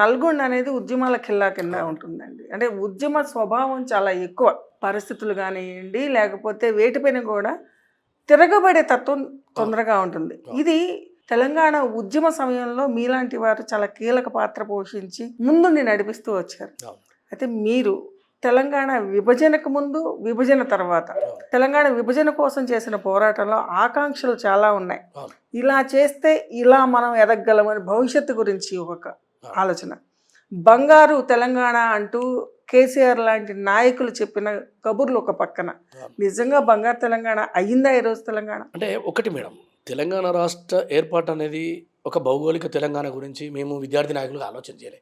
నల్గొండ అనేది ఉద్యమాల ఖిల్లా కింద ఉంటుందండి. అంటే ఉద్యమ స్వభావం చాలా ఎక్కువ పరిస్థితులు కానివ్వండి లేకపోతే వేటిపైన కూడా తిరగబడే తత్వం తొందరగా ఉంటుంది. ఇది తెలంగాణ ఉద్యమ సమయంలో మీలాంటి వారు చాలా కీలక పాత్ర పోషించి ముందుండి నడిపిస్తూ వచ్చారు. అయితే మీరు తెలంగాణ విభజనకు ముందు విభజన తర్వాత తెలంగాణ విభజన కోసం చేసిన పోరాటంలో ఆకాంక్షలు చాలా ఉన్నాయి. ఇలా చేస్తే ఇలా మనం ఎదగలమని భవిష్యత్తు గురించి ఒక ఆలోచన. బంగారు తెలంగాణ అంటూ కేసీఆర్ లాంటి నాయకులు చెప్పిన కబుర్లు ఒక పక్కన. నిజంగా బంగారు తెలంగాణ అయ్యిందా ఈరోజు తెలంగాణ? అంటే ఒకటి మేడం తెలంగాణ రాష్ట్ర ఏర్పాటు అనేది ఒక భౌగోళిక తెలంగాణ గురించి మేము విద్యార్థి నాయకులుగా ఆలోచన చేయలే.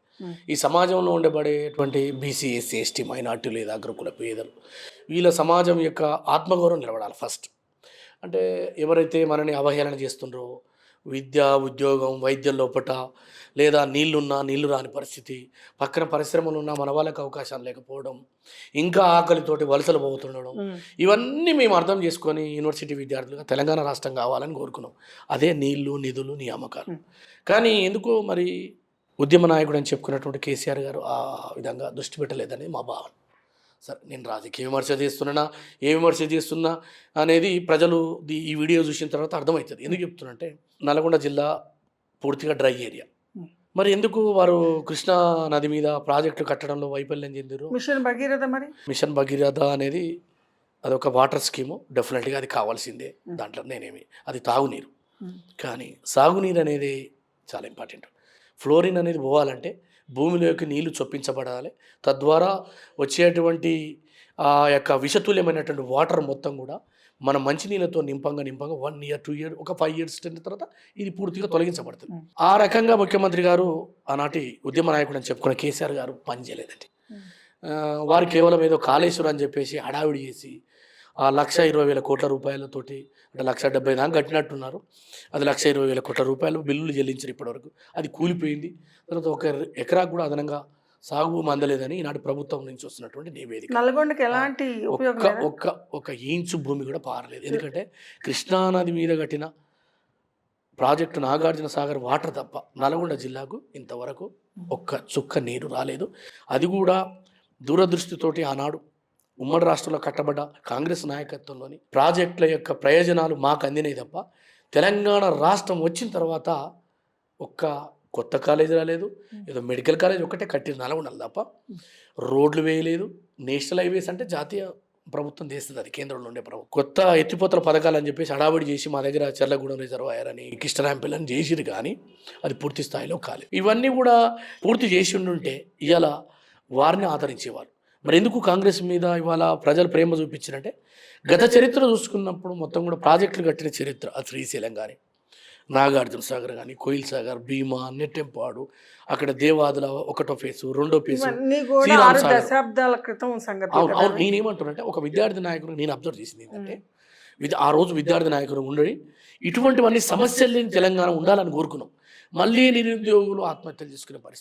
ఈ సమాజంలో ఉండబడేటువంటి B C S C S T minority లేదా అగ్రకుల పేదలు వీళ్ళ సమాజం యొక్క ఆత్మగౌరవం నిలబడాలి ఫస్ట్. అంటే ఎవరైతే మనని అవహేళన చేస్తుండ్రో విద్య ఉద్యోగం వైద్యం లోపట లేదా నీళ్ళున్నా నీళ్ళు రాని పరిస్థితి పక్కన పరిశ్రమలు ఉన్నా మన వాళ్ళకి అవకాశాలు లేకపోవడం ఇంకా ఆకలితోటి వలసలు పోతుండడం. ఇవన్నీ మేము అర్థం చేసుకొని యూనివర్సిటీ విద్యార్థులుగా తెలంగాణ రాష్ట్రం కావాలని కోరుకున్నాం అదే నీళ్ళు నిధులు నియామకాలు. కానీ ఎందుకో మరి ఉద్యమ నాయకుడు అని చెప్పుకున్నటువంటి కేసీఆర్ గారు ఆ విధంగా దృష్టి పెట్టలేదని మా భావన సరే నేను రాజకీయ విమర్శ చేస్తున్నా ఏ విమర్శ చేస్తున్నా? అనేది ప్రజలు ఈ వీడియో చూసిన తర్వాత అర్థమవుతుంది. ఎందుకు చెప్తున్నంటే నల్గొండ జిల్లా పూర్తిగా డ్రై ఏరియా. మరి ఎందుకు వారు కృష్ణా నది మీద ప్రాజెక్టు కట్టడంలో వైఫల్యం చెందారు మిషన్ భగీరథ మరి? మిషన్ భగీరథ అనేది అదొక వాటర్ స్కీము. డెఫినెట్గా అది కావాల్సిందే. దాంట్లో నేనేమి అది తాగునీరు. కానీ సాగునీరు అనేది చాలా ఇంపార్టెంట్. ఫ్లోరిన్ అనేది పోవాలంటే భూమిలోకి నీళ్ళు చొప్పించబడాలి. తద్వారా వచ్చేటువంటి ఆ యొక్క విషతుల్యమైనటువంటి వాటర్ మొత్తం కూడా మన మంచినీళ్ళతో నింపంగా నింపంగా వన్ ఇయర్ టూ ఇయర్ ఒక ఫైవ్ ఇయర్స్ తర్వాత ఇది పూర్తిగా తొలగించబడుతుంది. ఆ రకంగా ముఖ్యమంత్రి గారు ఆనాటి ఉద్యమ నాయకుడు అని చెప్పుకున్న కేసీఆర్ గారు పనిచేయలేదండి. వారు కేవలం ఏదో కాళేశ్వరం అని చెప్పేసి హడావిడి చేసి ఆ లక్ష ఇరవై వేల కోట్ల రూపాయలతోటి అంటే లక్ష డెబ్బై దాకా కట్టినట్టున్నారు. అది లక్ష ఇరవై వేల కోట్ల రూపాయలు బిల్లులు చెల్లించారు ఇప్పటివరకు. అది కూలిపోయింది. తర్వాత ఒక ఎకరాకు కూడా అదనంగా సాగు మందలేదని ఈనాటి ప్రభుత్వం నుంచి వస్తున్నటువంటి నివేదిక. నల్గొండకి ఎలాంటి ఒక్క? ఒక్క ఒక ఇంచు భూమి కూడా పారలేదు. ఎందుకంటే కృష్ణానది మీద కట్టిన ప్రాజెక్టు నాగార్జున సాగర్ వాటర్ తప్ప నల్గొండ జిల్లాకు ఇంతవరకు ఒక్క చుక్క నీరు రాలేదు. అది కూడా దూరదృష్టితోటి ఆనాడు ఉమ్మడి రాష్ట్రంలో కట్టబడ్డ కాంగ్రెస్ నాయకత్వంలోని ప్రాజెక్టుల యొక్క ప్రయోజనాలు మాకు అందినాయి తప్ప తెలంగాణ రాష్ట్రం వచ్చిన తర్వాత ఒక్క కొత్త కాలేజీ రాలేదు ఏదో మెడికల్ కాలేజ్ ఒకటే కట్టిన నల్గొండలు తప్ప. రోడ్లు వేయలేదు నేషనల్ హైవేస్ అంటే జాతీయ ప్రభుత్వం చేస్తుంది అది కేంద్రంలో ఉండే ప్రభుత్వం. కొత్త ఎత్తిపోతల పథకాలు అని చెప్పేసి హడావిడి చేసి మా దగ్గర చెర్లగూడెం రిజర్వాయర్ అని కిష్టరాంపిల్ అని చేసిరు కానీ అది పూర్తి స్థాయిలో కాలేదు. ఇవన్నీ కూడా పూర్తి చేసి ఉండుంటే ఇవాళ వారిని ఆదరించేవారు. మరి ఎందుకు కాంగ్రెస్ మీద ఇవాళ ప్రజలు ప్రేమ చూపించారంటే గత చరిత్ర చూసుకున్నప్పుడు మొత్తం కూడా ప్రాజెక్టులు కట్టిన చరిత్ర అది శ్రీశైలం కానీ నాగార్జున సాగర్ కానీ కోయిల్ సాగర్ భీమా నెట్టెంపాడు అక్కడ దేవాదుల ఒకటో ఫేసు రెండో ఫేసు. దశాబ్దాల క్రితం అవును నేనేమంటున్నానంటే ఒక విద్యార్థి నాయకుడు నేను అబ్జర్వ్ చేసింది ఏంటంటే ఆ రోజు విద్యార్థి నాయకుడు ఉండడి ఇటువంటివన్నీ సమస్యలు లేని తెలంగాణ ఉండాలని కోరుకున్నాం. మళ్ళీ నిరుద్యోగులు ఆత్మహత్యలు చేసుకునే పరిస్థితి.